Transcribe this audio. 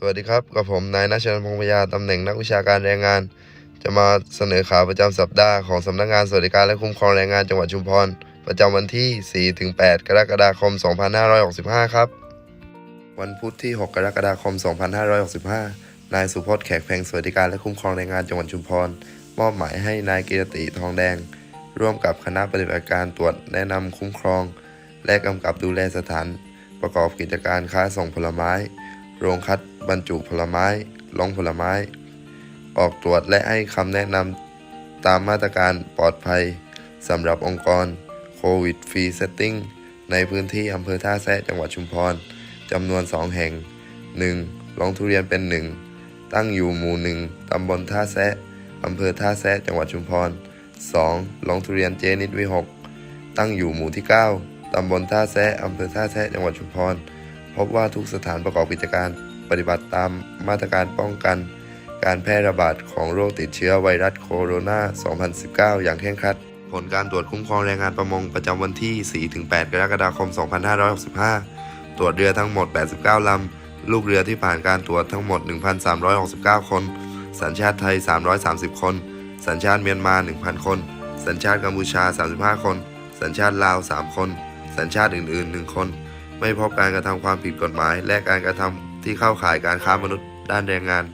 สวัสดีครับ กับผมนายนัชนันพงพยาตำแหน่งนักวิชาการแรงงาน จะมาเสนอข่าวประจำสัปดาห์ของสำนักงานสวัสดิการและคุ้มครองแรงงานจังหวัดชุมพร ประจำวันที่ 4-8 กรกฎาคม 2565 ครับ วันพุธที่ 6 กรกฎาคม 2565 นายสุพจน์แขกแพงสวัสดิการและคุ้มครองแรงงานจังหวัดชุมพร มอบหมายให้นายกิรติทองแดง ร่วมกับคณะปฏิบัติการตรวจแนะนำคุ้มครอง และกำกับดูแลสถาน ประกอบกิจการค้าส่งผลไม้ โรงคัด บรรจุผลไม้ลงผลไม้ ออกตรวจและให้คำแนะนำตามมาตรการปลอดภัยสำหรับองค์กรโควิดฟรีเซตติ้งในพื้นที่อำเภอท่าแซะจังหวัดชุมพรจำนวน 2 แห่ง 1. ลงทุเรียนเป็น 1 ตั้งอยู่หมู่ 1 ตำบลท่าแซะอำเภอท่าแซะจังหวัดชุมพร 2. ลงทุเรียนเจนิดวิหกตั้งอยู่หมู่ที่ 9 ตำบลท่าแซะอำเภอท่าแซะจังหวัดชุมพร พบว่าทุกสถานประกอบกิจการ ปฏิบัติตามมาตรการป้องกัน การแพร่ระบาดของโรคติดเชื้อไวรัสโคโรนา 2019 อย่างเคร่งครัด ผลการตรวจคุ้มครองแรงงานประมงประจำวันที่ 4-8 กรกฎาคม 2565 ตรวจเรือทั้งหมด 89 ลำ ลูกเรือที่ผ่านการตรวจทั้งหมด 1,369 คน สัญชาติไทย 330 คน สัญชาติเมียนมา 1,000 คน สัญชาติกัมพูชา 35 คน สัญชาติลาว 3 คน สัญชาติอื่น ๆ 1 คนไม่พบการกระทำความผิดกฎหมาย และการกระทำ ที่เข้าข่ายการค้ามนุษย์ด้านแรงงาน